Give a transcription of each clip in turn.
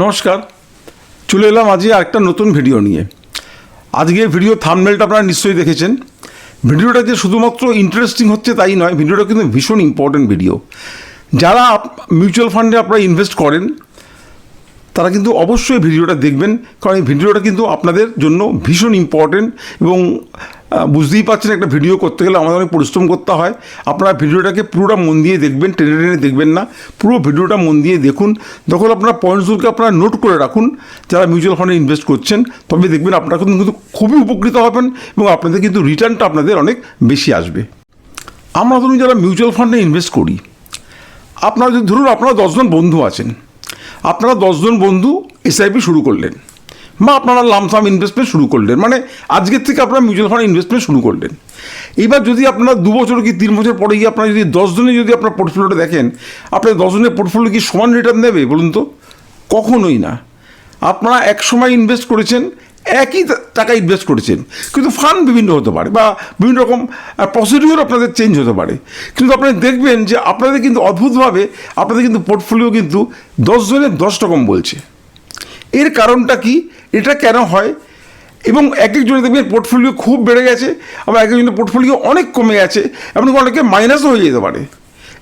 নমস্কার, চলে এলাম আজকে আরেকটা নতুন ভিডিও নিয়ে। আজকে ভিডিও থামনেলটা আপনারা নিশ্চয়ই দেখেছেন। ভিডিওটা যে শুধুমাত্র ইন্টারেস্টিং হচ্ছে তাই নয় ভিডিওটা কিন্তু ভীষণ ইম্পর্টেন্ট ভিডিও যারা মিউচুয়াল ফান্ডে আপনারা ইনভেস্ট করেন, তারা কিন্তু অবশ্যই ভিডিওটা দেখবেন। কারণ এই ভিডিওটা কিন্তু আপনাদের জন্য ভীষণ ইম্পর্টেন্ট এবং বুঝতেই পারছেন, একটা ভিডিও করতে গেলে আমাদের অনেক পরিশ্রম করতে হয়। আপনারা ভিডিওটাকে পুরোটা মন দিয়ে দেখবেন, টেনে টেনে দেখবেন না। পুরো ভিডিওটা মন দিয়ে দেখুন। যখন আপনারা পয়েন্টসগুলোকে আপনারা নোট করে রাখুন, যারা মিউচুয়াল ফান্ডে ইনভেস্ট করছেন, তবে দেখবেন আপনারা কিন্তু খুবই উপকৃত হবেন এবং আপনাদের কিন্তু রিটার্নটা আপনাদের অনেক বেশি আসবে। আমরা ধরুন যারা মিউচুয়াল ফান্ডে ইনভেস্ট করি, আপনারা যদি ধরুন আপনারা দশজন বন্ধু আছেন, আপনারা দশজন বন্ধু এসআইপি শুরু করলেন। বা আপনারা লামসাম ইনভেস্টমেন্ট শুরু করলেন। মানে আজকের থেকে আপনারা মিউচুয়াল ফান্ড ইনভেস্টমেন্ট শুরু করলেন। এইবার যদি আপনারা দু বছর কি তিন বছর পরে গিয়ে আপনারা যদি দশজনে যদি আপনার পোর্টফোলিওটা দেখেন, আপনার দশজনের পোর্টফোলিও কি সমান রিটার্ন দেবে বলুন তো? কখনোই না। আপনারা এক সময় ইনভেস্ট করেছেন, একই টাকা ইনভেস্ট করেছেন। কিন্তু ফান্ড বিভিন্ন হতে পারে বা বিভিন্ন রকম প্রসিডিওর আপনাদের চেঞ্জ হতে পারে। কিন্তু আপনারা দেখবেন যে আপনাদের কিন্তু অদ্ভুতভাবে আপনাদের কিন্তু পোর্টফোলিও কিন্তু দশ জনের দশ রকম বলছে। এর কারণটা কি? এটা কেন হয়? এবং এক একজনের দেখবেন পোর্টফোলিও খুব বেড়ে গেছে, আবার এক একজনের পোর্টফোলিও অনেক কমে গেছে, এমনকি অনেকে মাইনাসও হয়ে যেতে পারে।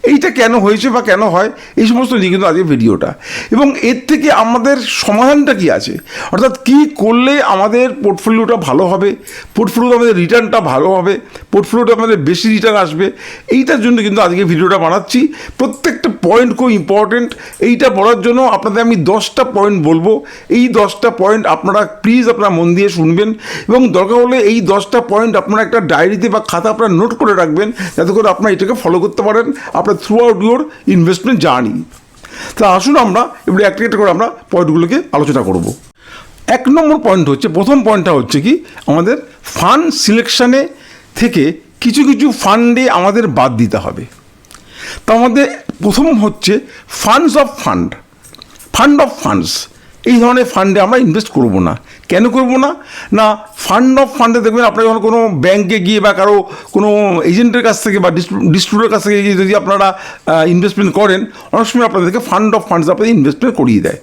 এইটা কেন হয়েছে বা কেন হয়, এই সমস্ত নিয়ে কিন্তু আজকে ভিডিওটা। এবং এর থেকে আমাদের সমাধানটা কি আছে? অর্থাৎ কি করলে আমাদের পোর্টফোলিওটা ভালো হবে? পোর্টফোলিওতে আমাদের রিটার্নটা ভালো হবে? পোর্টফোলিওটা আমাদের বেশি রিটার্ন আসবে? এইটার জন্য কিন্তু আজকে ভিডিওটা বানাচ্ছি। প্রত্যেকটা পয়েন্ট খুব ইম্পর্টেন্ট এইটা বলার জন্য আপনাদের আমি দশটা পয়েন্ট বলব। এই দশটা পয়েন্ট আপনারা প্লিজ আপনারা মন দিয়ে শুনবেন। এবং দরকার হলে এই দশটা পয়েন্ট আপনারা একটা ডায়েরিতে বা খাতা আপনারা নোট করে রাখবেন। যাতে করে আপনারা এটাকে ফলো করতে পারেন। আপনার throughout your investment journey তা আসুন আমরা এবারে একটা একটা করে আমরা পয়েন্টগুলোকে আলোচনা করব। এক নম্বর পয়েন্ট হচ্ছে, প্রথম পয়েন্টটা হচ্ছে কি, আমাদের ফান্ড সিলেকশানে থেকে কিছু কিছু ফান্ডে আমাদের বাদ দিতে হবে। তা আমাদের প্রথম হচ্ছে funds of fund fund of funds এই ধরনের ফান্ডে আমরা ইনভেস্ট করব না। কেন করব না? না ফান্ড অফ ফান্ডে দেখবেন আপনারা যখন কোনো ব্যাংকে গিয়ে বা কারও কোনো এজেন্টের কাছ থেকে বা ডিস্ট্রিবিউটার কাছ থেকে গিয়ে যদি আপনারা ইনভেস্টমেন্ট করেন, অনেক সময় আপনাদেরকে ফান্ড অফ ফান্ডস আপনাদের ইনভেস্টমেন্ট করিয়ে দেয়।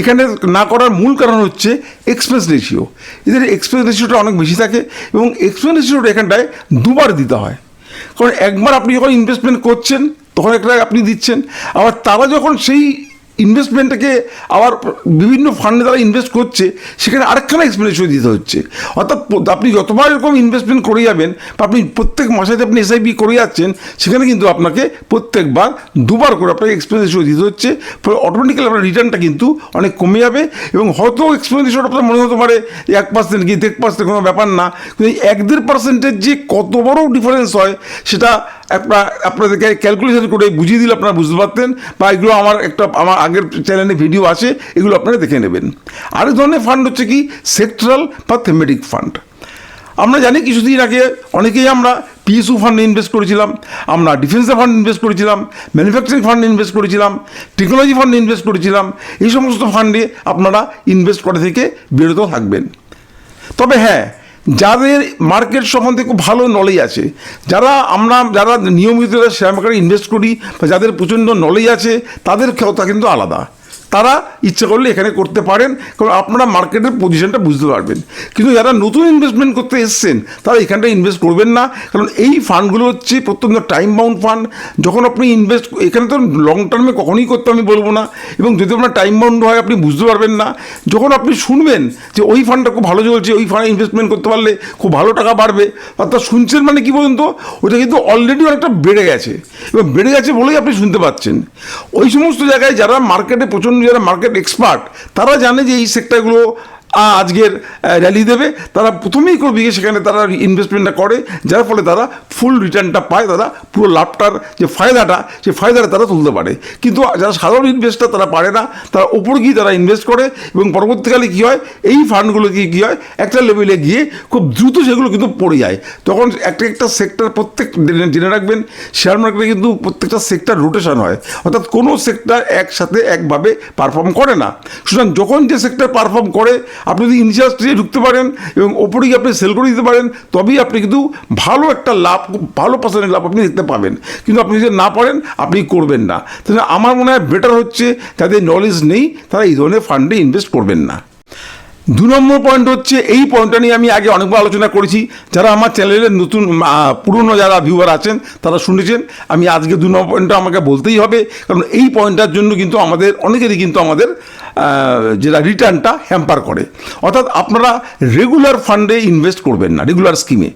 এখানে না করার মূল কারণ হচ্ছে এক্সপেন্স রেশিও এদের এক্সপেন্স রেশিওটা অনেক বেশি থাকে এবং এক্সপেন্স রেশিওটা এখানটায় দুবার দিতে হয়। কারণ একবার আপনি যখন ইনভেস্টমেন্ট করছেন, তখন একটা আপনি দিচ্ছেন, আবার তারা যখন সেই ইনভেস্টমেন্টটাকে আবার বিভিন্ন ফান্ডে তারা ইনভেস্ট করছে, সেখানে আরেকখানা এক্সপেন্ডিচার দিতে হচ্ছে। অর্থাৎ আপনি যতবার এরকম ইনভেস্টমেন্ট করে যাবেন, বা আপনি প্রত্যেক মাসে আপনি এসআইপি করে যাচ্ছেন, সেখানে কিন্তু আপনাকে প্রত্যেকবার দুবার করে আপনাকে এক্সপেন্ডিচার দিতে হচ্ছে। ফলে অটোমেটিক্যালি আপনার রিটার্নটা কিন্তু অনেক কমে যাবে এবং হয়তো এক্সপেন্ডিচার আপনার মনে হতে পারে এক পার্সেন্ট কি দেড় পার্সেন্ট কোনো ব্যাপার না, কিন্তু এক দেড় পার্সেন্টের যে কত বড় ডিফারেন্স হয়, সেটা একটা আপনাদেরকে ক্যালকুলেশন করে বুঝিয়ে দিলে আপনারা বুঝতে পারতেন বা এগুলো আমার একটা, আমার আগের চ্যানেলে ভিডিও আছে, এগুলো আপনারা দেখে নেবেন। আরেক ধরনের ফান্ড হচ্ছে কি? সেক্টরাল বা থেমেটিক ফান্ড আমরা জানি কিছুদিন আগে অনেকেই আমরা পিএসইউ ফান্ডে ইনভেস্ট করেছিলাম, আমরা ডিফেন্সের ফান্ড ইনভেস্ট করেছিলাম ম্যানুফ্যাকচারিং ফান্ডে ইনভেস্ট করেছিলাম টেকনোলজি ফান্ডে ইনভেস্ট করেছিলাম, এই সমস্ত ফান্ডে আপনারা ইনভেস্ট করা থেকে বিরত থাকবেন। তবে হ্যাঁ যাদের মার্কেট সম্বন্ধে খুব ভালো নলেজ আছে, যারা আমরা, যারা নিয়মিত শেয়ার মার্কেটে ইনভেস্ট করি বা যাদের প্রচণ্ড নলেজ আছে, তাদের ক্ষমতা কিন্তু আলাদা। তারা ইচ্ছে করলে এখানে করতে পারেন, কারণ আপনারা মার্কেটের পজিশনটা বুঝতে পারবেন। কিন্তু যারা নতুন ইনভেস্টমেন্ট করতে এসছেন, তারা এখানটা ইনভেস্ট করবেন না। কারণ এই ফান্ডগুলো হচ্ছে প্রত্যন্ত টাইম বাউন্ড ফান্ড যখন আপনি ইনভেস্ট এখানে তো লং টার্মে কখনোই করতে আমি বলব না। এবং যদি আপনার টাইম বাউন্ড হয়, আপনি বুঝতে পারবেন না। যখন আপনি শুনবেন যে ওই ফান্ডটা খুব ভালো চলছে, ওই ফান্ডে ইনভেস্টমেন্ট করতে পারলে খুব ভালো টাকা বাড়বে অর্থাৎ শুনছেন মানে কি বলুন তো? ওটা কিন্তু অলরেডি অনেকটা বেড়ে গেছে। এবং বেড়ে গেছে বলেই আপনি শুনতে পাচ্ছেন। ওই সমস্ত জায়গায় যারা মার্কেটে প্রচণ্ড যারা মার্কেট এক্সপার্ট তারা জানে যে এই সেক্টরগুলো আজকের র্যালি দেবে। তারা প্রথমেই করবে সেখানে তারা ইনভেস্টমেন্টটা করে, যার ফলে তারা ফুল রিটার্নটা পায়, তারা পুরো লাভটার যে ফায়দাটা সেই ফায়দাটা তারা তুলতে পারে। কিন্তু যারা সাধারণ ইনভেস্টার তারা পারে না, তারা ওপর গিয়ে তারা ইনভেস্ট করে এবং পরবর্তীকালে কী হয়, এই ফান্ডগুলো গিয়ে কী হয়, একটা লেভেলে গিয়ে খুব দ্রুত সেগুলো কিন্তু পড়ে যায়। তখন একটা একটা সেক্টর প্রত্যেক জেনে রাখবেন শেয়ার মার্কেটে কিন্তু প্রত্যেকটা সেক্টর রোটেশন হয়। অর্থাৎ কোনো সেক্টর একসাথে একভাবে পারফর্ম করে না। সুতরাং যখন যে সেক্টর পারফর্ম করে আপনি যদি ইন্ডাস্ট্রিতে ঢুকতে পারেন এবং ওপরে আপনি সেল করে দিতে পারেন, তবেই আপনি কিন্তু ভালো একটা লাভ, ভালো পার্সেন্টের লাভ আপনি দেখতে পাবেন। কিন্তু আপনি যদি না পারেন, আপনি করবেন না। তাহলে আমার মনে হয় বেটার হচ্ছে, যাদের নলেজ নেই, তারা এই ধরনের ফান্ডে ইনভেস্ট করবেন না। দু নম্বর পয়েন্ট হচ্ছে, এই পয়েন্টটা নিয়ে আমি আগে অনেকবার আলোচনা করেছি। যারা আমার চ্যানেলের নতুন পুরনো যারা ভিউয়ার আছেন, তারা শুনেছেন। আমি আজকে দু নম্বর পয়েন্টটা আমাকে বলতেই হবে। কারণ এই পয়েন্টটার জন্য কিন্তু আমাদের, অনেকেরই কিন্তু আমাদের যেটা রিটার্নটা হ্যাম্পার করে। অর্থাৎ আপনারা রেগুলার ফান্ডে ইনভেস্ট করবেন না রেগুলার স্কিমে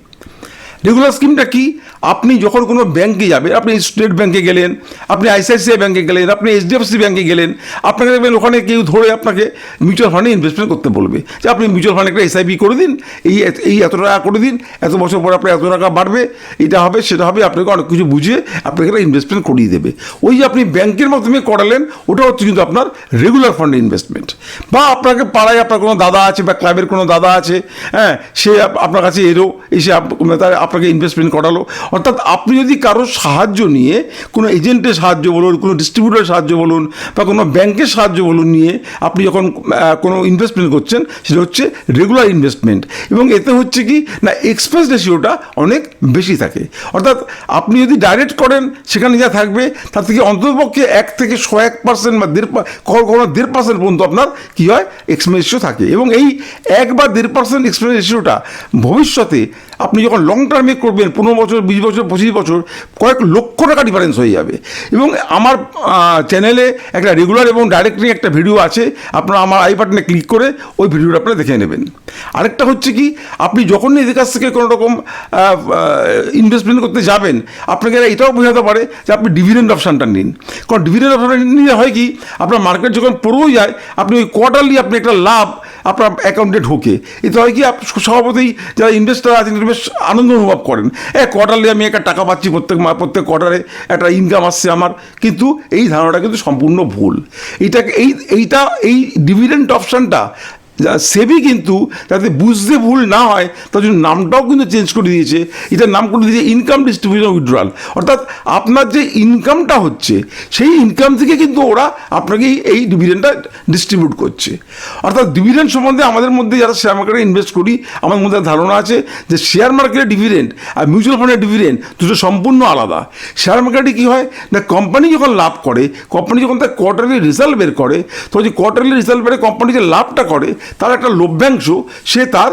রেগুলার স্কিমটা কি? আপনি যখন কোনো ব্যাংকে যাবেন, আপনি স্টেট ব্যাংকে গেলেন, আপনি আইসিআইসিআই ব্যাংকে গেলেন, আপনি এইচডিএফসি ব্যাংকে গেলেন, আপনাকে দেখবেন ওখানে কেউ ধরে আপনাকে মিউচুয়াল ফান্ডে ইনভেস্টমেন্ট করতে বলবে। যে আপনি মিউচুয়াল ফান্ডে একটা এসআইপি করে দিন, এই এই এত টাকা করে দিন, এত বছর পর আপনার এত টাকা বাড়বে, এটা হবে, সেটা হবে, আপনাকে অনেক কিছু বুঝিয়ে আপনাকে একটা ইনভেস্টমেন্ট করিয়ে দেবে। ওই যে আপনি ব্যাংকের মাধ্যমে করালেন ওটা হচ্ছে কিন্তু আপনার রেগুলার ফান্ডে ইনভেস্টমেন্ট বা আপনাকে পাড়ায় আপনার কোনো দাদা আছে বা ক্লাবের কোনো দাদা আছে হ্যাঁ সে আপ- আপনার কাছে এলো, এসে তার আপনাকে ইনভেস্টমেন্ট করালো। অর্থাৎ আপনি যদি কারোর সাহায্য নিয়ে কোনো এজেন্টের সাহায্য বলুন, কোনো ডিস্ট্রিবিউটারের সাহায্য বলুন বা কোনো ব্যাংকের সাহায্য বলুন নিয়ে আপনি যখন কোনো ইনভেস্টমেন্ট করছেন, সেটা হচ্ছে রেগুলার ইনভেস্টমেন্ট এবং এতে হচ্ছে কি, না এক্সপেন্স রেশিওটা অনেক বেশি থাকে। অর্থাৎ আপনি যদি ডাইরেক্ট করেন, সেখানে যা থাকবে, তার থেকে অন্ততপক্ষে এক থেকে শ এক পার্সেন্ট বা দেড় কখনো দেড় পার্সেন্ট পর্যন্ত আপনার কী হয় এক্সপেন্স রেশিও থাকে। এবং এই এক বা দেড় পার্সেন্ট এক্সপেন্স রেশিওটা ভবিষ্যতে আপনি যখন লং টার্মে করবেন, পনেরো বছর, বিশ বছর, পঁচিশ বছর, কয়েক লক্ষ টাকা ডিফারেন্স হয়ে যাবে। এবং আমার চ্যানেলে একটা রেগুলার এবং ডাইরেক্টলি একটা ভিডিও আছে, আপনারা আমার আই বাটনে ক্লিক করে ওই ভিডিওটা আপনারা দেখে নেবেন। আরেকটা হচ্ছে কি, আপনি যখনই এদের কাছ থেকে কোনো রকম ইনভেস্টমেন্ট করতে যাবেন, আপনাকে এটাও বোঝাতে পারে যে আপনি ডিভিডেন্ড অপশানটা নিন। কারণ ডিভিডেন্ড অপশানটা নিলে হয় কি, আপনার মার্কেট যখন পড়েও যায়, আপনি ওই কোয়ার্টারলি আপনি একটা লাভ আপনার অ্যাকাউন্টে ঢোকে। এতে হয় কি স্বভাবতই যারা ইনভেস্টার আছেন বেশ আনন্দ অনুভব করেন। এ কোয়ার্টারলি আমি একটা টাকা পাচ্ছি প্রত্যেক প্রত্যেক কোয়ার্টারে একটা ইনকাম আসছে আমার। কিন্তু এই ধারণাটা কিন্তু সম্পূর্ণ ভুল। এইটাকে এই এইটা এই ডিভিডেন্ট অপশানটা সেবি কিন্তু যাতে বুঝতে ভুল না হয়, তার জন্য নামটাও কিন্তু চেঞ্জ করে দিয়েছে। এটার নাম করে দিয়েছে ইনকাম ডিস্ট্রিবিউশন উইথড্রয়াল অর্থাৎ আপনার যে ইনকামটা হচ্ছে, সেই ইনকাম থেকে কিন্তু ওরা আপনাকে এই- ডিভিডেন্ডটা ডিস্ট্রিবিউট করছে। অর্থাৎ ডিভিডেন্ড সম্বন্ধে আমাদের মধ্যে যারা শেয়ার মার্কেটে ইনভেস্ট করি, আমার মধ্যে ধারণা আছে যে শেয়ার মার্কেটের ডিভিডেন্ড আর মিউচুয়াল ফান্ডের ডিভিডেন্ড দুটো সম্পূর্ণ আলাদা। শেয়ার মার্কেটে কী হয় না কোম্পানি যখন লাভ করে কোম্পানি যখন তার কোয়ার্টারলি রেজাল্ট বের করে, তো যে কোয়ার্টারলি রেজাল্ট বেরে কোম্পানি যে লাভটা করে তার একটা লভ্যাংশ সে তার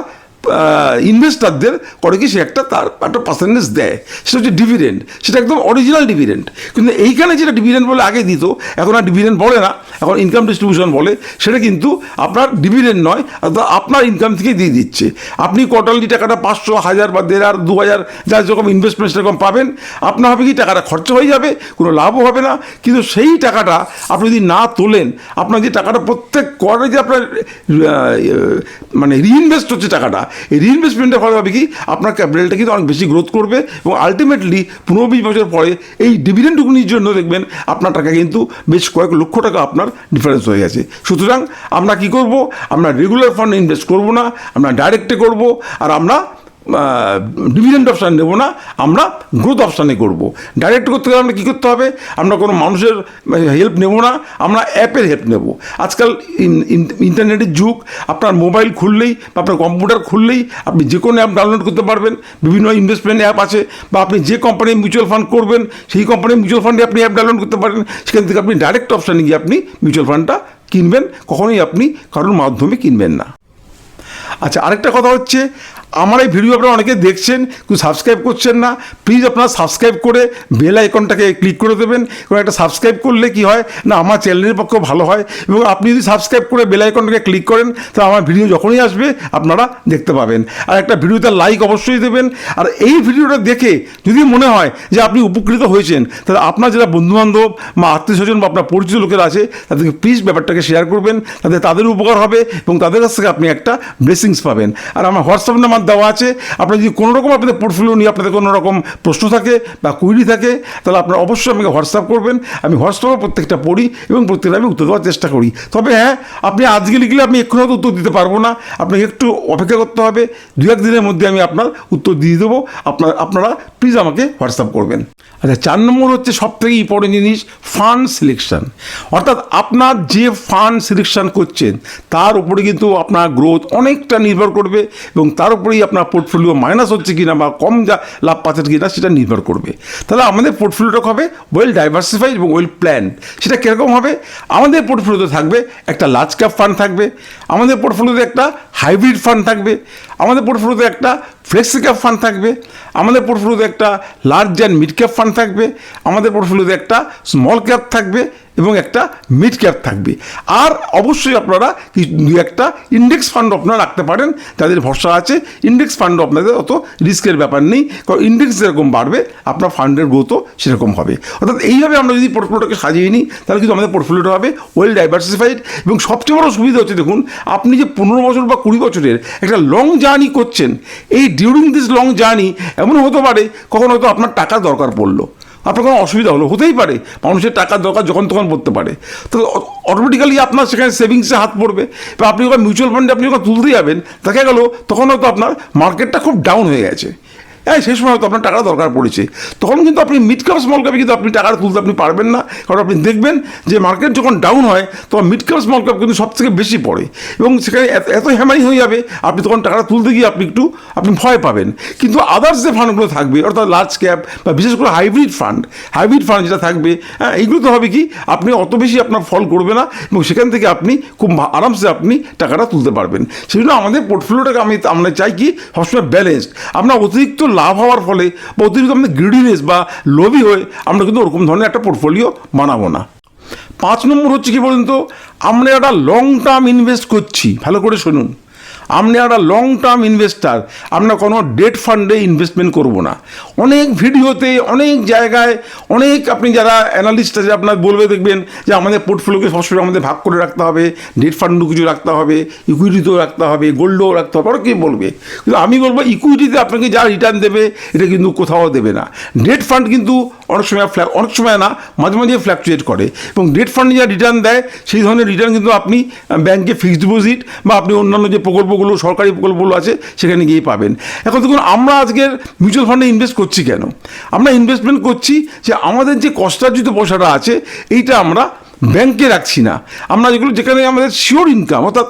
ইনভেস্টারদের করে কি সে একটা তার একটা পার্সেন্টেজ দেয়। সেটা হচ্ছে ডিভিডেন্ড সেটা একদম অরিজিনাল ডিভিডেন্ড কিন্তু এইখানে যেটা ডিভিডেন্ড বলে আগে দিত, এখন আর ডিভিডেন্ড বলে না, এখন ইনকাম ডিস্ট্রিবিউশন বলে, সেটা কিন্তু আপনার ডিভিডেন্ড নয়, অর্থাৎ আপনার ইনকাম থেকে দিয়ে দিচ্ছে। আপনি কোয়ার্টারলি টাকাটা পাঁচশো, হাজার বা দেড় হাজার, দু হাজার যার যেরকম ইনভেস্টমেন্ট সেরকম পাবেন, আপনার হবে কি টাকাটা খরচা হয়ে যাবে, কোনো লাভও হবে না। কিন্তু সেই টাকাটা আপনি যদি না তোলেন, আপনার যে টাকাটা প্রত্যেক কোয়ার্টারে যে আপনার মানে রিইনভেস্ট হচ্ছে টাকাটা রিইনভেস্টমেন্টের ফলে হবে কি? আপনার ক্যাপিটালটা কিন্তু অনেক বেশি গ্রোথ করবে এবং আলটিমেটলি পনেরো বিশ বছর পরে এই ডিভিডেন্টটুকুনির জন্য দেখবেন আপনার টাকা কিন্তু বেশ কয়েক লক্ষ টাকা আপনার ডিফারেন্স হয়ে গেছে। সুতরাং আমরা কি করব? আমরা রেগুলার ফান্ড ইনভেস্ট করব না, আমরা ডাইরেক্টে করব, আর আমরা ডিভিডেন্ড অপশান নেব না, আমরা গ্রোথ অপশানে করব। ডাইরেক্ট করতে গেলে আমরা কী করতে হবে? আমরা কোনো মানুষের হেল্প নেব না, আমরা অ্যাপের হেল্প নেব। আজকাল ইন- ইন- ইন্টারনেটের যুগ, আপনার মোবাইল খুললেই বা আপনার কম্পিউটার খুললেই আপনি যে কোনো অ্যাপ ডাউনলোড করতে পারবেন, বিভিন্ন ইনভেস্টমেন্ট অ্যাপ আছে, বা আপনি যে কোম্পানির মিউচুয়াল ফান্ড করবেন, সেই কোম্পানির মিউচুয়াল ফান্ডে আপনি অ্যাপ ডাউনলোড করতে পারেন, সেখান থেকে আপনি ডাইরেক্ট অপশানে গিয়ে আপনি মিউচুয়াল ফান্ডটা কিনবেন, কখনোই আপনি কারোর মাধ্যমে কিনবেন না। আচ্ছা আরেকটা কথা হচ্ছে আমার এই ভিডিও আপনারা অনেকে দেখছেন কিন্তু সাবস্ক্রাইব করছেন না প্লিজ আপনারা সাবস্ক্রাইব করে বেল আইকনটাকে ক্লিক করে দেবেন, এবং একটা সাবস্ক্রাইব করলে কি হয়, না আমার চ্যানেলের পক্ষে ভালো হয়, এবং আপনি যদি সাবস্ক্রাইব করে বেল আইকনটাকে ক্লিক করেন, তাহলে আমার ভিডিও যখনই আসবে, আপনারা দেখতে পাবেন। আর একটা ভিডিওতে লাইক অবশ্যই দেবেন, আর এই ভিডিওটা দেখে যদি মনে হয় যে আপনি উপকৃত হয়েছেন, তাহলে আপনার যারা বন্ধুবান্ধব বা আত্মীয় স্বজন বা আপনার পরিচিত লোকেরা আছে, তাদেরকে প্লিজ ব্যাপারটাকে শেয়ার করবেন, তাতে তাদের উপকার হবে, এবং তাদের কাছ থেকে আপনি একটা ব্লেসিংস পাবেন। আর আমার হোয়াটসঅ্যাপ নাম্বার দেওয়া আছে। আপনার যদি কোনো রকম আপনাদের পোর্টফোলিও নিয়ে আপনাদের কোনো রকম প্রশ্ন থাকে বা কুইরি থাকে, তাহলে আপনারা অবশ্যই আমাকে হোয়াটসঅ্যাপ করবেন। আমি হোয়াটসঅ্যাপে প্রত্যেকটা পড়ি এবং প্রত্যেকটা আমি উত্তর দেওয়ার চেষ্টা করি। তবে হ্যাঁ আপনি আজকে লিখলে আমি এক্ষুনি হয়তো উত্তর দিতে পারব না। আপনাকে একটু অপেক্ষা করতে হবে। দু এক দিনের মধ্যে আমি আপনার উত্তর দিয়ে দেবো। আপনার, আপনারা প্লিজ আমাকে হোয়াটসঅ্যাপ করবেন। আচ্ছা চার নম্বর হচ্ছে সব থেকে ইম্পর্টেন্ট জিনিস ফান্ড সিলেকশন অর্থাৎ আপনার যে ফান্ড সিলেকশন করছেন, তার উপরে কিন্তু আপনার গ্রোথ অনেকটা নির্ভর করবে এবং তার উপরেই আপনার পোর্টফোলিও মাইনাস হচ্ছে কিনা বা কম যা লাভ পাচ্ছেন কিনা সেটা নির্ভর করবে। তাহলে আমাদের পোর্টফোলিওটা হবে ওয়েল ডাইভার্সিফাইড এবং ওয়েল প্ল্যান সেটা কীরকম হবে? আমাদের পোর্টফোলিওতে থাকবে একটা লার্জ ক্যাপ ফান্ড থাকবে, আমাদের পোর্টফোলিওতে একটা হাইব্রিড ফান্ড থাকবে, আমাদের পোর্টফোলিওতে একটা ফ্লেক্সি ক্যাপ ফান্ড থাকবে, আমাদের পোর্টফোলিওতে একটা large and mid cap fund থাকবে, আমাদের পোর্টফোলিওতে একটা স্মল ক্যাপ থাকবে এবং একটা মিড ক্যাপ থাকবে। আর অবশ্যই আপনারা দু একটা ইন্ডেক্স ফান্ড আপনারা রাখতে পারেন তাদের ভরসা আছে ইন্ডেক্স ফান্ড আপনাদের অত রিস্কের ব্যাপার নেই, কারণ ইন্ডেক্স যেরকম বাড়বে, আপনার ফান্ডের গ্রোথও সেরকম হবে। অর্থাৎ এইভাবে আমরা যদি পোর্টফোলিওটাকে সাজিয়ে নিই, তাহলে কিন্তু আমাদের পোর্টফোলিওটা হবে ওয়েল ডাইভার্সিফাইড এবং সবচেয়ে বড় সুবিধা হচ্ছে দেখুন, আপনি যে পনেরো বছর বা কুড়ি বছরের একটা লং জার্নি করছেন, এই ডিউরিং দিস লং জার্নি এমন হতে পারে, কখনো হয়তো আপনার টাকা দরকার পড়ল। আপনার কোনো অসুবিধা হলো? হতেই পারে। মানুষের টাকার দরকার যখন তখন পড়তে পারে। তো অটোমেটিক্যালি আপনার সেখানে সেভিংসে হাত পড়বে। বা আপনি যখন মিউচুয়াল ফান্ডে আপনি যখন তুলতে যাবেন, দেখা গেলো তখন হয়তো আপনার মার্কেটটা খুব ডাউন হয়ে গেছে। হ্যাঁ সেই সময় হয়তো আপনার টাকা দরকার পড়েছে। তখন কিন্তু আপনি মিড ক্যাপ স্মল ক্যাপে কিন্তু আপনি টাকাটা তুলতে আপনি পারবেন না। কারণ আপনি দেখবেন যে মার্কেট যখন ডাউন হয়, তখন মিড ক্যাপ স্মল ক্যাপ কিন্তু সব থেকে বেশি পড়ে। এবং সেখানে এত- হ্যামারি হয়ে যাবে, আপনি তখন টাকাটা তুলতে গিয়ে আপনি একটু, আপনি ভয় পাবেন। কিন্তু আদার্স যে ফান্ডগুলো থাকবে, অর্থাৎ লার্জ ক্যাপ বা বিশেষ করে হাইব্রিড ফান্ড হাইব্রিড ফান্ড যেটা থাকবে হ্যাঁ এইগুলো তো হবে কি, আপনি অত বেশি আপনার ফল করবে না এবং সেখান থেকে আপনি খুব আরামসে আপনি টাকাটা তুলতে পারবেন। সেই জন্য আমাদের পোর্টফোলিওটাকে আমি, আমরা চাই কি, সবসময় ব্যালেন্সড আমরা অতিরিক্ত লাভ হওয়ার ফলে বা অতিরিক্ত আমাদের গ্রিডিনেস বা লোভি হয়ে আমরা কিন্তু ওরকম ধরনের একটা পোর্টফোলিও বানাবো না। পাঁচ নম্বর হচ্ছে কি বলুন তো? আমরা একটা লং টার্ম ইনভেস্ট করছি। ভালো করে শুনুন। আমরা একটা লং টার্ম ইনভেস্টার আমরা কোনো ডেট ফান্ডে ইনভেস্টমেন্ট করব না। অনেক ভিডিওতে, অনেক জায়গায়, অনেক আপনি যারা অ্যানালিস্ট আছে, আপনার বলবে দেখবেন যে আমাদের পোর্টফোলিওকে সবসময় আমাদের ভাগ করে রাখতে হবে ডেট ফান্ডও কিছু রাখতে হবে ইকুইটিতেও রাখতে হবে গোল্ডও রাখতে হবে অনেকেই বলবে? কিন্তু আমি বলব ইকুইটিতে আপনাকে যা রিটার্ন দেবে, এটা কিন্তু কোথাও দেবে না। ডেট ফান্ড কিন্তু অনেক সময় ফ্ল্যাক অনেক সময় না, মাঝে মাঝে ফ্ল্যাকচুয়েট করে এবং ডেট ফান্ডে যা রিটার্ন দেয়, সেই ধরনের রিটার্ন কিন্তু আপনি ব্যাংকে ফিক্সড ডিপোজিট বা আপনি অন্যান্য যে প্রকল্পগুলো, সরকারি প্রকল্পগুলো আছে, সেখানে গিয়ে পাবেন। এখন দেখুন, আমরা আজকের মিউচুয়াল ফান্ডে ইনভেস্ট করছি কেন? আমরা ইনভেস্টমেন্ট করছি যে আমাদের যে কষ্টার্জিত পয়সাটা আছে, এইটা আমরা ব্যাংকে রাখছি না। আমরা যেগুলো, যেখানে আমাদের শিওর ইনকাম অর্থাৎ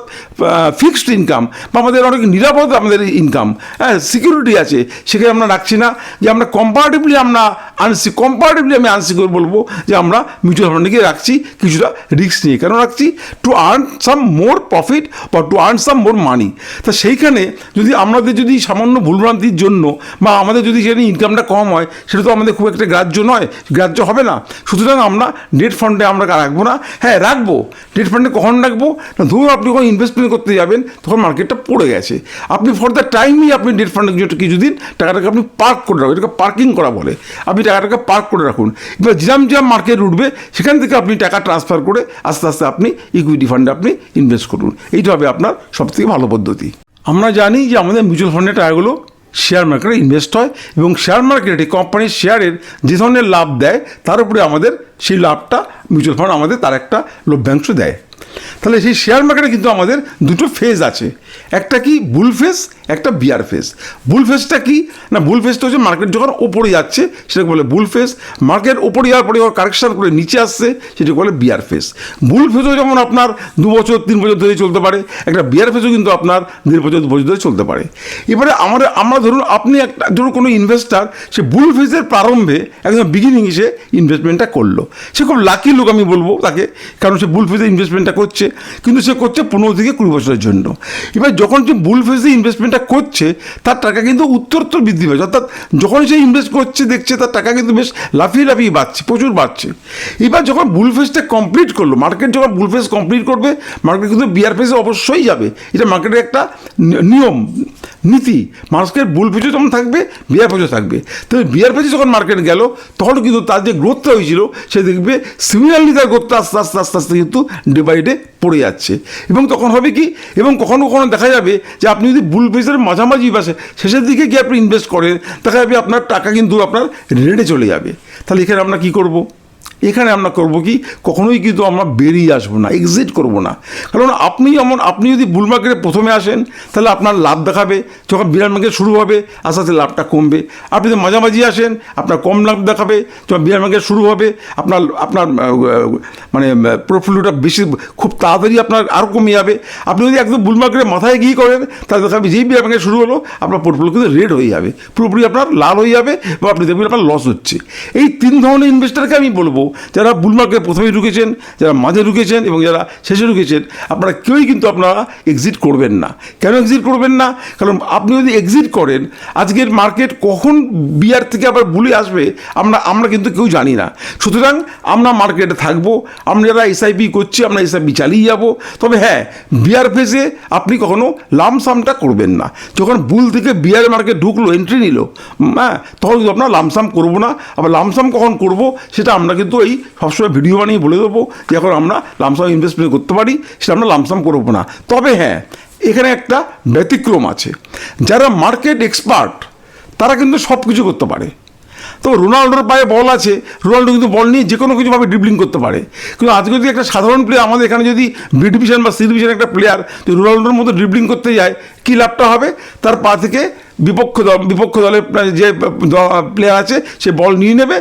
ফিক্সড ইনকাম বা আমাদের অনেক নিরাপদ আমাদের ইনকাম হ্যাঁ সিকিউরিটি আছে, সেখানে আমরা রাখছি না। যে আমরা কম্পারেটিভলি আমরা আনসি কম্পারেটিভলি আমি আনসিকিউর বলব যে আমরা মিউচুয়াল ফান্ডে রাখছি, কিছুটা রিস্ক নিয়ে। কেন রাখছি? To earn some more profit বা to earn some more money তা সেইখানে যদি আমাদের যদি সামান্য ভুলভ্রান্তির জন্য বা আমাদের যদি সেখানে ইনকামটা কম হয়, সেটা তো আমাদের খুব একটা গ্রাহ্য নয়, গ্রাহ্য হবে না। সুতরাং আমরা ডেট ফান্ডে আমরা রাখব। না? হ্যাঁ রাখব। ডেট ফান্ডে কখন রাখব? না, ধরুন আপনি কখন ইনভেস্টমেন্ট করতে যাবেন, তখন মার্কেটটা পড়ে গেছে। আপনি ফর দ্য টাইমই আপনি ডেট ফান্ডে কিছু কিছুদিন টাকাটাকে আপনি পার্ক করে রাখুন। এটাকে পার্কিং করা বলে। আপনি টাকাটাকে পার্ক করে রাখুন। এবার জিরাম জিরাম মার্কেট উঠবে, সেখান থেকে আপনি টাকা ট্রান্সফার করে আস্তে আস্তে আপনি ইকুইটি ফান্ডে আপনি ইনভেস্ট করুন। এইটা হবে আপনার সবথেকে ভালো পদ্ধতি। আমরা জানি যে আমাদের মিউচুয়াল ফান্ডের টাকাগুলো শেয়ার মার্কেটে ইনভেস্ট হয় এবং শেয়ার মার্কেটে কোম্পানির শেয়ারের যে ধরনের লাভ দেয়, তার উপরে আমাদের সেই লাভটা মিউচুয়াল ফান্ড আমাদের তার একটা লভ্যাংশ দেয়। তাহলে সেই শেয়ার মার্কেটে কিন্তু আমাদের দুটো ফেজ আছে। একটা কি বুল ফেজ একটা বিয়ার ফেজ বুল ফেজটা কি? না বুল ফেজটা হচ্ছে মার্কেট যখন ওপরে যাচ্ছে, সেটাকে বলে বুল ফেজ মার্কেট ওপরে যাওয়ার পরে কারেকশন করে নিচে আসছে, সেটাকে বলে বিয়ার ফেজ বুল ফেজও যেমন আপনার দু বছর, তিন বছর ধরে চলতে পারে, একটা বিয়ার ফেজও কিন্তু আপনার দেড় বছর, দু বছর ধরে চলতে পারে। এবারে আমরা আমরা ধরুন আপনি একটা, ধরুন কোনো ইনভেস্টার সে বুল ফেজের প্রারম্ভে একদম বিগিনিং সে ইনভেস্টমেন্টটা করল। সে খুব লাকি লোক আমি বলব তাকে, কারণ সে বুল ফেজে ইনভেস্টমেন্টটা করছে, কিন্তু সে করছে পনেরো থেকে কুড়ি বছরের জন্য। এবার যখন সে বুল ফেজে ইনভেস্টমেন্টটা করছে, তার টাকা কিন্তু উত্তরোত্তর বৃদ্ধি পাচ্ছে। অর্থাৎ যখন সে ইনভেস্ট করছে, দেখছে তার টাকা কিন্তু বেশ লাফিয়ে লাফিয়ে বাড়ছে, প্রচুর বাড়ছে। এবার যখন বুল ফেজটা কমপ্লিট করল মার্কেট যখন বুল ফেস কমপ্লিট করবে মার্কেট কিন্তু বিয়ার ফেজে অবশ্যই যাবে। এটা মার্কেটের একটা নিয়ম, নীতি। মার্কেট বুল ফেজও যখন থাকবে বিয়ার ফেজও থাকবে। তবে বিয়ার ফেজে যখন মার্কেট গেল, তখন কিন্তু তার যে গ্রোথটা হয়েছিল, সে দেখবে সিমিলারলি তার গ্রোথটা আস্তে আস্তে আস্তে আস্তে কিন্তু ডে ডে পড়ে যাচ্ছে। এবং তখন হবে কি? এবং কখনো কখনো দেখা যাবে যে আপনি যদি বুল পেসের মাঝামাঝি বাসে শেষের দিকে গিয়ে আপনি ইনভেস্ট করেন, দেখা যাবে আপনার টাকা কিন্তু আপনার রেটে চলে যাবে। তাহলে এখানে আমরা কী করব? এখানে আমরা করব কি? কখনোই কিন্তু আমরা বেরিয়ে আসব না এক্সিট করব না। কারণ আপনি যেমন আপনি যদি বুল মার্কেটে প্রথমে আসেন, তাহলে আপনার লাভ দেখাবে, যখন বিরাট মার্কেট শুরু হবে, আস্তে আস্তে লাভটা কমবে। আপনি যদি মাঝামাঝি আসেন, আপনার কম লাভ দেখাবে, যখন বিরাট মার্কেট শুরু হবে, আপনার আপনার মানে প্রফুল্যটা বেশি, খুব তাড়াতাড়ি আপনার আরও কমে যাবে। আপনি যদি একদম বুল মার্কেটে মাথায় গিয়ে করেন, তাহলে দেখাবে যেই বিরাট মার্কেট শুরু হলো, আপনার পোর্টফোলিও কিন্তু রেড হয়ে যাবে। পুরোপুরি আপনার লাল হয়ে যাবে, বা আপনি দেখবেন আপনার লস হচ্ছে। এই তিন ধরনের ইনভেস্টারকে আমি বলব যারা বুল মার্কেটে প্রথমেই ঢুকেছেন, যারা মাঝে ঢুকেছেন এবং যারা শেষে ঢুকেছেন, আপনারা কেউই কিন্তু আপনারা এক্সিট করবেন না। কেন এক্সিট করবেন না? কারণ আপনি যদি এক্সিট করেন, আজকের মার্কেট কখন বিয়ার থেকে আবার বুলে আসবে, আমরা আমরা কিন্তু কেউ জানি না। সুতরাং আমরা মার্কেটে থাকব, আমরা যারা এসআইপি করছি, আমরা এসআইপি চালিয়ে যাব। তবে হ্যাঁ বিয়ার ফেসে আপনি কখনো লামসামটা করবেন না। যখন বুল থেকে বিয়ার মার্কেট ঢুকলো এন্ট্রি নিল হ্যাঁ তখন কিন্তু আপনার লামসাম করব না। আবার লামসাম কখন করব, সেটা আমরা কিন্তু এই সবসময় ভিডিও বানিয়ে বলে দেবো যে এখন আমরা লামসাম ইনভেস্টমেন্ট করতে পারি, সেটা আমরা লামসাম করব না। তবে হ্যাঁ এখানে একটা ব্যতিক্রম আছে। যারা মার্কেট এক্সপার্ট তারা কিন্তু সব কিছু করতে পারে। তো রোনাল্ডোর পায়ে বল আছে, রোনাল্ডো কিন্তু বল নিয়ে যে কোনো কিছুভাবে ড্রিবলিং করতে পারে। কিন্তু আজকে যদি একটা সাধারণ প্লেয়ার আমাদের এখানে যদি বি ডিভিশন বা সি ডিভিশন একটা প্লেয়ার যদি রোনাল্ডোর মতো ড্রিবলিং করতে যায়, কী লাভটা হবে? তার পা থেকে বিপক্ষ দল, বিপক্ষ দলের যে প্লেয়ার আছে, সে বল নিয়ে নেবে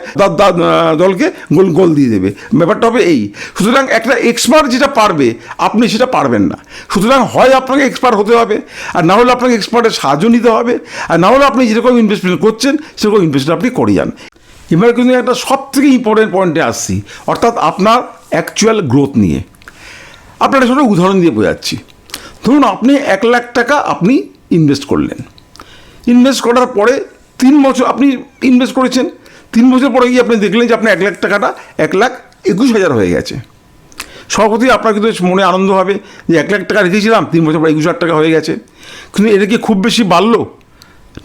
দলকে গোল গোল দিয়ে দেবে। ব্যাপারটা হবে এই, সুতরাং একটা এক্সপার্ট যেটা পারবে, আপনি সেটা পারবেন না। সুতরাং হয় আপনাকে এক্সপার্ট হতে হবে, আর না হলে আপনাকে এক্সপার্টের সাহায্য নিতে হবে, আর না হলে আপনি যেরকম ইনভেস্টমেন্ট করছেন, সেরকম ইনভেস্টমেন্ট আপনি করে যান। এবার কিন্তু একটা সব থেকে ইম্পর্টেন্ট পয়েন্টে আসছি, অর্থাৎ আপনার অ্যাকচুয়াল গ্রোথ নিয়ে। আপনার একটা উদাহরণ দিয়ে বোঝাচ্ছি। ধরুন আপনি এক লাখ টাকা আপনি ইনভেস্ট করলেন। ইনভেস্ট করার পরে তিন বছর, আপনি ইনভেস্ট করেছেন, তিন বছর পরে গিয়ে আপনি দেখলেন যে আপনার এক লাখ টাকাটা এক লাখ একুশ হাজার হয়ে গেছে। সভাপতি, আপনার কিন্তু মনে আনন্দ হবে যে এক লাখ টাকা রেখেছিলাম, তিন বছর পরে একুশ হাজার টাকা হয়ে গেছে। কিন্তু এটা কি খুব বেশি বাড়লো?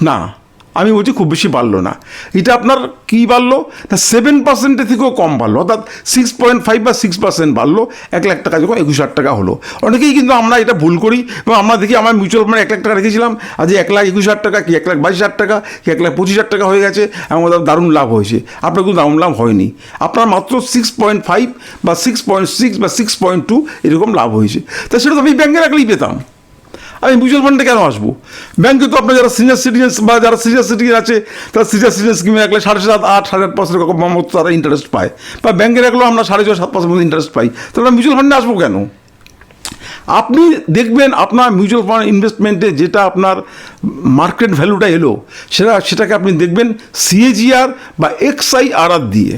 না। আমি বলছি খুব বেশি বাড়লো না। এটা আপনার কী বাড়লো? না সেভেন পার্সেন্টের থেকেও কম বাড়লো। অর্থাৎ সিক্স পয়েন্ট ফাইভ বা সিক্স পার্সেন্ট বাড়লো। এক লাখ টাকা যখন একুশ হাজার টাকা হলো। অনেকেই কিন্তু আমরা এটা ভুল করি এবং আমরা দেখি আমার মিউচুয়াল ফান্ডে এক লাখ টাকা রেখেছিলাম। আজ এক লাখ একুশ হাজার টাকা, কি এক লাখ বাইশ হাজার টাকা, কি এক লাখ পঁচিশ হাজার টাকা হয়ে গেছে আমাদের দারুণ লাভ হয়েছে। আপনার কিন্তু দারুণ লাভ হয়নি। আপনার মাত্র সিক্স পয়েন্ট ফাইভ বা সিক্স পয়েন্ট সিক্স বা সিক্স পয়েন্ট টু এরকম লাভ হয়েছে। তা সেটা তো আমি ব্যাঙ্কে রাখলেই পেতাম। আমি মিউচুয়াল ফান্ডে কেন আসব? ব্যাংকে তো আপনার যারা সিনিয়র সিটিজেন্স বা যারা সিনিয়র সিটিজেন আছে, তারা সিনিয়র সিটিজেন স্কিমে রাখলে সাড়ে সাত, আট সাড়ে আট পার্সেন্ট মতো তারা ইন্টারেস্ট পায়। বা ব্যাংকে রাখলেও আমরা সাড়ে ছয়, সাত পার্সেন্ট মতো ইন্টারেস্ট পাই। তাহলে আমরা মিউচুয়াল ফান্ডে আসব কেন? আপনি দেখবেন আপনার মিউচুয়াল ফান্ড ইনভেস্টমেন্টে যেটা আপনার মার্কেট ভ্যালুটা এলো, সেটা, সেটাকে আপনি দেখবেন সিএজিআর বা এক্সআই আর দিয়ে।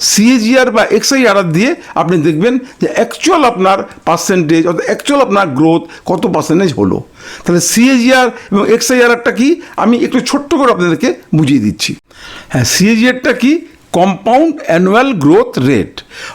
সিএজিআর বা এক্সআই আর দিয়ে আপনি দেখবেন যে অ্যাকচুয়াল আপনার পার্সেন্টেজ অর্থাৎ অ্যাকচুয়াল আপনার গ্রোথ কত পার্সেন্টেজ হলো। তাহলে সিএজিআর এবং এক্সআইআরটা কি? আমি একটু ছোট্ট করে আপনাদেরকে বুঝিয়ে দিচ্ছি। হ্যাঁ সিএজিআরটা কি? কম্পাউন্ড অ্যানুয়াল গ্রোথ রেট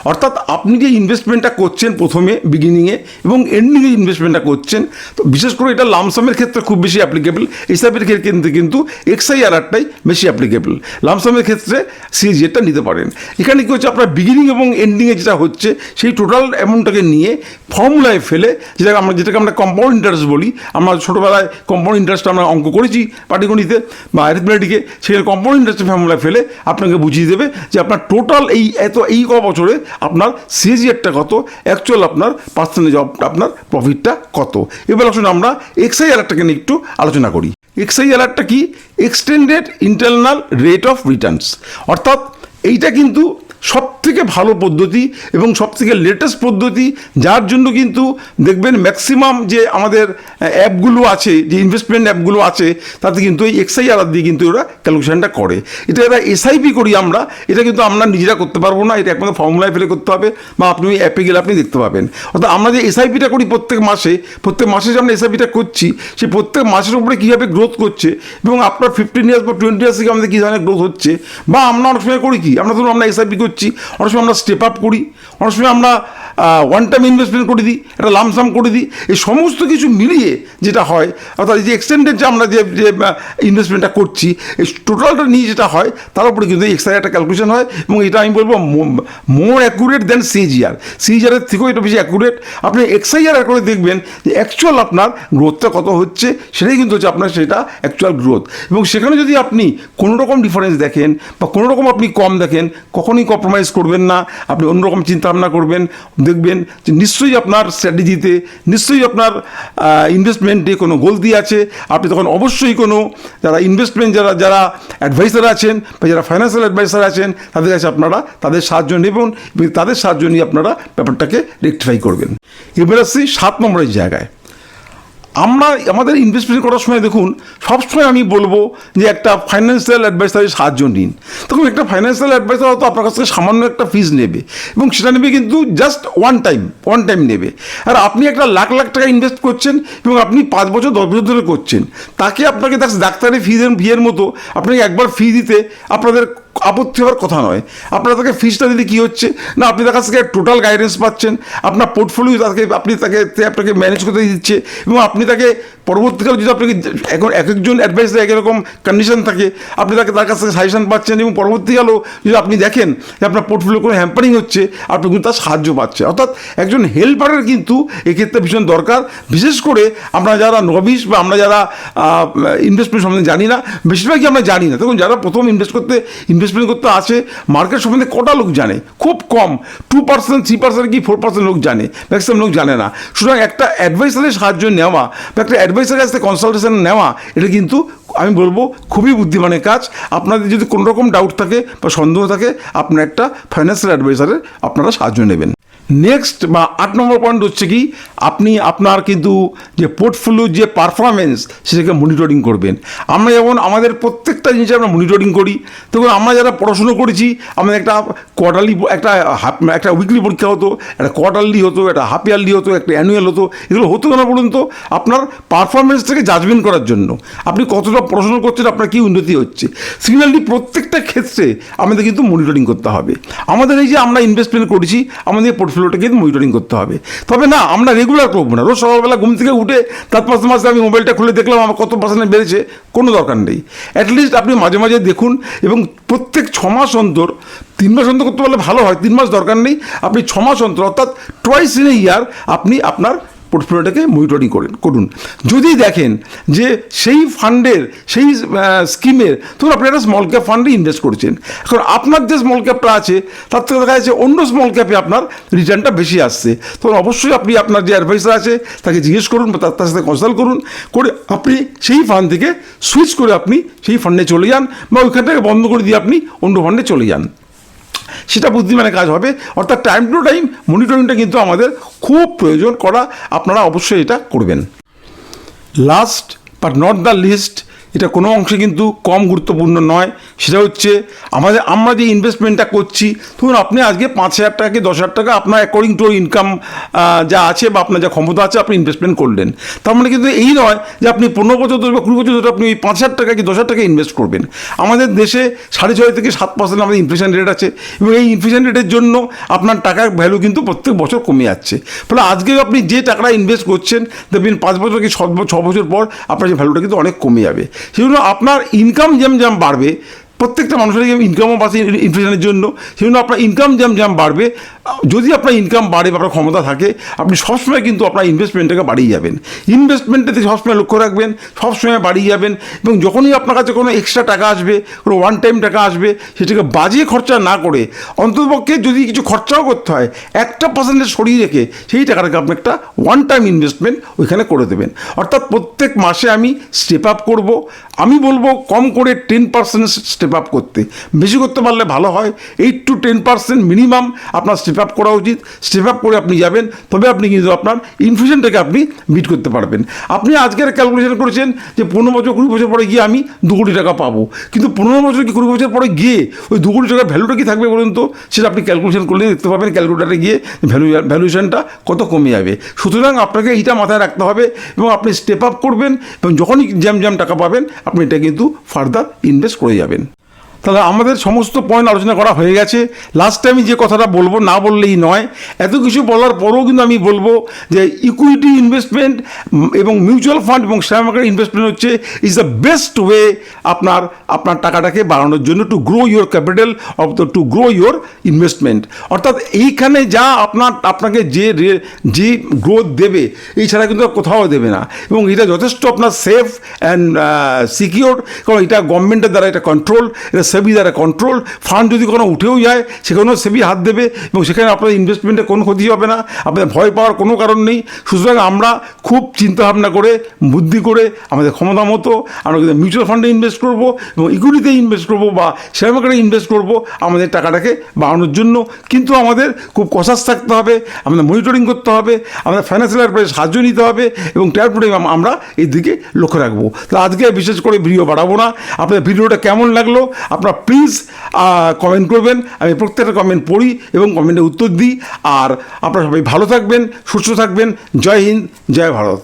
অর্থাৎ আপনি যে ইনভেস্টমেন্টটা করছেন প্রথমে বিগিনিংয়ে এবং এন্ডিংয়ে ইনভেস্টমেন্টটা করছেন, তো বিশেষ করে এটা লামসামের ক্ষেত্রে খুব বেশি অ্যাপ্লিকেবল এসআইপির ক্ষেত্রে কিন্তু এক্সআইআরআরটাই বেশি অ্যাপ্লিকেবল লামসামের ক্ষেত্রে সিএজিএরটা নিতে পারেন। এখানে কি হচ্ছে, আপনার বিগিনিং এবং এন্ডিংয়ে যেটা হচ্ছে, সেই টোটাল অ্যামাউন্টটাকে নিয়ে ফর্মুলায় ফেলে, যেটাকে আমরা যেটাকে আমরা কম্পাউন্ড ইন্টারেস্ট বলি। আমরা ছোটোবেলায় কম্পাউন্ড ইন্টারেস্ট আমরা অঙ্ক করেছি পাটিগণিতে বা অ্যারিথমেটিকে সেখানে কম্পাউন্ড ইন্টারেস্টের ফর্মুলায় ফেলে আপনাকে বুঝিয়ে দেবে যে আপনার টোটাল এই এত, এই ক বছরে আপনার সিএজিআরটা কত? অ্যাকচুয়াল আপনার পার্সেন্টেজ অফ আপনার প্রফিটটা কত? এবার আসুন আমরা এক্সআই অ্যালার্টটাকে নিয়ে একটু আলোচনা করি। এক্সআই অ্যালার্টটা কি? Extended internal rate of returns অর্থাৎ এইটা কিন্তু সব থেকে ভালো পদ্ধতি এবং সব থেকে লেটেস্ট পদ্ধতি, যার জন্য কিন্তু দেখবেন ম্যাক্সিমাম যে আমাদের অ্যাপগুলো আছে, যে ইনভেস্টমেন্ট অ্যাপগুলো আছে, তাতে কিন্তু এই এক্সআইআর দিয়ে কিন্তু ওরা ক্যালকুলেশনটা করে। এটা এরা এসআইপি করি আমরা, এটা কিন্তু আমরা নিজেরা করতে পারব না, এটা একমাত্র ফর্মুলায় ফেলে করতে হবে বা আপনি ওই অ্যাপে গেলে আপনি দেখতে পাবেন। অর্থাৎ আমরা যে এসআইপিটা করি প্রত্যেক মাসে প্রত্যেক মাসে যে আমরা এসআইপিটা করছি সেই প্রত্যেক মাসের উপরে কীভাবে গ্রোথ করছে এবং আপনার ফিফটিন ইয়ার্স বা টোয়েন্টি ইয়ার্স থেকে আমাদের কী ধরনের গ্রোথ হচ্ছে, বা আমরা অনেক সময় করি কি, আমরা ধরুন আমরা এসআইপি করছি অনেক সময় আমরা স্টেপ আপ করি। অনেক সময় আমরা ওয়ান টাইম ইনভেস্টমেন্ট করে দিই, একটা লামসাম করে দিই। এই সমস্ত কিছু মিলিয়ে যেটা হয়, অর্থাৎ যে এক্সটেন্ডেড যে আমরা যে যে ইনভেস্টমেন্টটা করছি, এই টোটালটা নিয়ে যেটা হয়, তার উপরে কিন্তু এক্সট্রা একটা ক্যালকুলেশন হয় এবং এটা আমি বলব মোর অ্যাকুরেট দেন সিজিআর সিজিআরের থেকেও এটা বেশি অ্যাকুরেট আপনি এক্সআইআর করে দেখবেন যে অ্যাকচুয়াল আপনার গ্রোথটা কত হচ্ছে, সেটাই কিন্তু হচ্ছে আপনার সেটা অ্যাকচুয়াল গ্রোথ এবং সেখানে যদি আপনি কোনো রকম ডিফারেন্স দেখেন বা কোনো রকম আপনি কম দেখেন, কখনই কম্প্রোমাইজ করবেন না, আপনি অন্যরকম চিন্তা ভাবনা করবেন, দেখবেন যে নিশ্চয়ই আপনার স্ট্র্যাটেজিতে নিশ্চয়ই আপনার ইনভেস্টমেন্টে কোনো গলতি আছে। আপনি তখন অবশ্যই কোনো যারা ইনভেস্টমেন্ট যারা যারা অ্যাডভাইসার আছেন বা যারা ফাইন্যান্সিয়াল অ্যাডভাইসার আছেন, তাদের কাছে আপনারা তাদের সাহায্য নেবেন এবং তাদের সাহায্য নিয়ে আপনারা ব্যাপারটাকে রেকটিফাই করবেন। এবার আসছি সাত নম্বরের জায়গায়। আমরা আমাদের ইনভেস্টমেন্ট করার সময় দেখুন, সবসময় আমি বলব যে একটা ফাইন্যান্সিয়াল অ্যাডভাইসারের সাহায্য নিন। তখন একটা ফাইন্যান্সিয়াল অ্যাডভাইসার হয়তো আপনার কাছ থেকে সামান্য একটা ফিজ নেবে এবং সেটা নেবে কিন্তু just one time one time নেবে। আর আপনি একটা লাখ লাখ টাকা ইনভেস্ট করছেন এবং আপনি পাঁচ বছর, দশ বছর ধরে করছেন, তাকে আপনাকে তার ডাক্তারি ফিজের ফিয়ের মতো আপনাকে একবার ফি দিতে আপনাদের আপত্তি হওয়ার কথা নয়। আপনার তাকে ফিসটা দিলে কী হচ্ছে? না, আপনি তার কাছ থেকে টোটাল গাইডেন্স পাচ্ছেন, আপনার পোর্টফোলিও তাকে, আপনি তাকে, আপনাকে ম্যানেজ করতে দিচ্ছে, এবং আপনি তাকে পরবর্তীকালে যদি আপনাকে এখন এক একজন অ্যাডভাইসের এক রকম কন্ডিশন থাকে, আপনি তাকে তার কাছ থেকে সাজেশন পাচ্ছেন, এবং পরবর্তীকালেও যদি আপনি দেখেন যে আপনার পোর্টফোলিও কোনো হ্যাম্পারিং হচ্ছে, আপনি কিন্তু তার সাহায্য পাচ্ছেন। অর্থাৎ একজন হেল্পারের কিন্তু এক্ষেত্রে ভীষণ দরকার। বিশেষ করে আমরা যারা নবিস বা আমরা যারা ইনভেস্টমেন্ট সম্বন্ধে জানি না, বেশিরভাগই আমরা জানি না। তখন যারা প্রথম ইনভেস্ট করতে ইনভেস্টমেন্ট করতে আসে মার্কেট সম্বন্ধে কটা লোক জানে? খুব কম। টু পার্সেন্ট থ্রি পার্সেন্ট কি ফোর পার্সেন্ট লোক জানে? ম্যাক্সিমাম লোক জানে না। সুতরাং একটা অ্যাডভাইসারের সাহায্য নেওয়া বা একটা অ্যাডভাইসারের কাছ থেকে কনসালটেশন নেওয়া, এটা কিন্তু আমি বলব খুবই বুদ্ধিমানের কাজ। আপনাদের যদি কোনো রকম ডাউট থাকে বা সন্দেহ থাকে, আপনার একটা ফাইন্যান্সিয়াল অ্যাডভাইসারের আপনারা সাহায্য নেবেন। নেক্সট বা আট নম্বর পয়েন্ট হচ্ছে কি, আপনি আপনার কিন্তু যে পোর্টফোলিওর যে পারফরমেন্স সেটাকে মনিটরিং করবেন। আমরা যেমন আমাদের প্রত্যেকটা জিনিস আমরা মনিটরিং করি তখন আমরা যারা পড়াশুনো করেছি, আমাদের একটা কোয়ার্টারলি একটা একটা উইকলি পরীক্ষা হতো, একটা কোয়ার্টারলি হতো, একটা হাফ ইয়ারলি হতো, একটা অ্যানুয়াল হতো, এগুলো হতো না বলুন তো? আপনার পারফরমেন্সটাকে জাজমেন্ট করার জন্য। আপনি কতটা পড়াশোনা করছেন, আপনার কী উন্নতি হচ্ছে? সিমিলারলি প্রত্যেকটা ক্ষেত্রে আমাদের কিন্তু মনিটরিং করতে হবে। আমাদের এই যে আমরা ইনভেস্টমেন্ট করেছি, আমাদের কিন্তু মনিটরিং করতে হবে। তবে না, আমরা রেগুলার করব না। রোজ সকালবেলা ঘুম থেকে উঠে তার পাঁচ মাসে আমি মোবাইলটা খুলে দেখলাম, আমার কত পার্সেন্ট বেড়েছে, কোনো দরকার নেই। অ্যাটলিস্ট আপনি মাঝে মাঝে দেখুন এবং প্রত্যেক ছ মাস অন্তর, তিন মাস অন্তর করতে পারলে ভালো হয়, তিন মাস দরকার নেই। আপনি ছ মাস অন্তর, অর্থাৎ টোয়াইস ইন এ ইয়ার আপনি আপনার পোর্টফোলিওটাকে মনিটরিং করেন, করুন। যদি দেখেন যে সেই ফান্ডের সেই স্কিমের ধরুন আপনি একটা স্মল ক্যাপ ফান্ডে ইনভেস্ট করছেন। এখন আপনার যে স্মল ক্যাপটা আছে, তার থেকে দেখা যাচ্ছে অন্য স্মল ক্যাপে আপনার রিটার্নটা বেশি আসছে। তখন অবশ্যই আপনি আপনার যে অ্যাডভাইসার আছে, তাকে জিজ্ঞেস করুন বা তার সাথে কনসাল্ট করুন, করে আপনি সেই ফান্ড থেকে সুইচ করে আপনি সেই ফান্ডে চলে যান বা ওইখানটাকে বন্ধ করে দিয়ে আপনি অন্য ফান্ডে চলে যান। সেটা বুদ্ধিমানের কাজ হবে। অর্থাৎ টাইম টু টাইম মনিটরিংটা কিন্তু আমাদের খুব প্রয়োজন করা। আপনারা অবশ্যই এটা করবেন। Last but not the least এটা কোনো অংশে কিন্তু কম গুরুত্বপূর্ণ নয়। সেটা হচ্ছে আমাদের, আমরা যে ইনভেস্টমেন্টটা করছি, ধরুন আপনি আজকে পাঁচ হাজার টাকা কি দশ হাজার টাকা আপনার অ্যাকর্ডিং টু ইনকাম যা আছে বা আপনার যা ক্ষমতা আছে আপনি ইনভেস্টমেন্ট করলেন। তার মানে কিন্তু এই নয় যে আপনি পনেরো বছর ধরে বা কুড়ি বছর ধরে আপনি ওই পাঁচ হাজার টাকা কি দশ হাজার টাকা ইনভেস্ট করবেন। আমাদের দেশে সাড়ে ছয় থেকে সাত পার্সেন্ট আমাদের ইনফ্লেশন রেট আছে এবং এই ইনফ্লেশন রেটের জন্য আপনার টাকার ভ্যালু কিন্তু প্রত্যেক বছর কমে যাচ্ছে। ফলে আজকে আপনি যে টাকাটা ইনভেস্ট করছেন, দেখবেন পাঁচ বছর কি ছ ছ বছর পর আপনার যে ভ্যালুটা কিন্তু অনেক কমে যাবে। সেই জন্য আপনার ইনকাম যেম যেম বাড়বে, প্রত্যেকটা মানুষের ইনকামও বাড়ছে ইনফ্লেশনের জন্য, সেজন্য আপনার ইনকাম যেম যেম বাড়বে যদি আপনার ইনকাম বাড়ে বা আপনার ক্ষমতা থাকে, আপনি সবসময় কিন্তু আপনার ইনভেস্টমেন্টটাকে বাড়িয়ে যাবেন। ইনভেস্টমেন্টটাতে সবসময় লক্ষ্য রাখবেন, সবসময় বাড়িয়ে যাবেন এবং যখনই আপনার কাছে কোনো এক্সট্রা টাকা আসবে, কোনো ওয়ান টাইম টাকা আসবে, সেটাকে বাজে খরচা না করে অন্ততপক্ষে যদি কিছু খরচাও করতে হয়, একটা পার্সেন্টেজ সরিয়ে রেখে সেই টাকাটাকে আপনি একটা ওয়ান টাইম ইনভেস্টমেন্ট ওইখানে করে দেবেন। অর্থাৎ প্রত্যেক মাসে আমি স্টেপ আপ করব। আমি বলব কম করে টেন পার্সেন্ট স্টেপ আপ করতে। বেশি করতে পারলে ভালো হয় eight to ten percent minimum আপনার আপ করা উচিত স্টেপ আপ করে আপনি যাবেন, তবে আপনি কিন্তু আপনার ইনফ্লেশনটাকে আপনি মিট করতে পারবেন। আপনি আজকের ক্যালকুলেশন করেছেন যে পনেরো বছর, কুড়ি বছর পরে গিয়ে আমি দু কোটি টাকা পাবো। কিন্তু পনেরো বছর কি কুড়ি বছর পরে গিয়ে ওই দু কোটি টাকার ভ্যালুটা কি থাকবে বলুন তো? সেটা আপনি ক্যালকুলেশন করলে দেখতে পাবেন ক্যালকুলেটারে গিয়ে ভ্যালু ভ্যালুয়েশনটা কত কমে যাবে। সুতরাং আপনাকে এইটা মাথায় রাখতে হবে এবং আপনি স্টেপ আপ করবেন এবং যখনই জ্যাম জ্যাম টাকা পাবেন, আপনি এটা কিন্তু ফার্দার ইনভেস্ট করে যাবেন। তাহলে আমাদের সমস্ত পয়েন্ট আলোচনা করা হয়ে গেছে। লাস্টে আমি যে কথাটা বলব না বললেই নয়। এত কিছু বলার পরেও কিন্তু আমি বলব যে ইকুইটি ইনভেস্টমেন্ট এবং মিউচুয়াল ফান্ড এবং শেয়ার মার্কেট ইনভেস্টমেন্ট হচ্ছে ইজ দ্য বেস্ট ওয়ে আপনার আপনার টাকাটাকে বাড়ানোর জন্য to grow your capital of the to grow your investment অর্থাৎ এইখানে যা আপনার, আপনাকে যে যে গ্রোথ দেবে, এই ছাড়া কিন্তু কোথাও দেবে না। এবং এটা যথেষ্ট আপনার সেফ অ্যান্ড সিকিওর কারণ এটা গভর্নমেন্টের দ্বারা এটা কন্ট্রোল এটা সেবি দ্বারা কন্ট্রোল ফান্ড যদি কোনো উঠেও যায়, সেখানেও সেবি হাত দেবে এবং সেখানে আপনাদের ইনভেস্টমেন্টে কোনো ক্ষতি হবে না। আপনাদের ভয় পাওয়ার কোনো কারণ নেই। সুতরাং আমরা খুব চিন্তাভাবনা করে, বুদ্ধি করে আমাদের ক্ষমতা মতো আমরা কিন্তু মিউচুয়াল ফান্ডে ইনভেস্ট করব এবং ইকুইটিতে ইনভেস্ট করব বা শেয়ার মার্কেটে ইনভেস্ট করব আমাদের টাকাটাকে বাড়ানোর জন্য। কিন্তু আমাদের খুব কষাস থাকতে হবে, আমাদের মনিটরিং করতে হবে, আমাদের ফাইন্যান্সিয়াল অ্যাডভাইস সাহায্য নিতে হবে এবং ট্যারপুটে আমরা এই দিকে লক্ষ্য রাখব। তো আজকে বিশেষ করে ভিডিও বাড়াবো না। আপনার ভিডিওটা কেমন লাগল? আপনারা প্লিজ কমেন্ট করবেন। আমি প্রত্যেকটা কমেন্ট পড়ি এবং কমেন্টে উত্তর দিই। আর আপনারা সবাই ভালো থাকবেন, সুস্থ থাকবেন। জয় হিন্দ, জয় ভারত।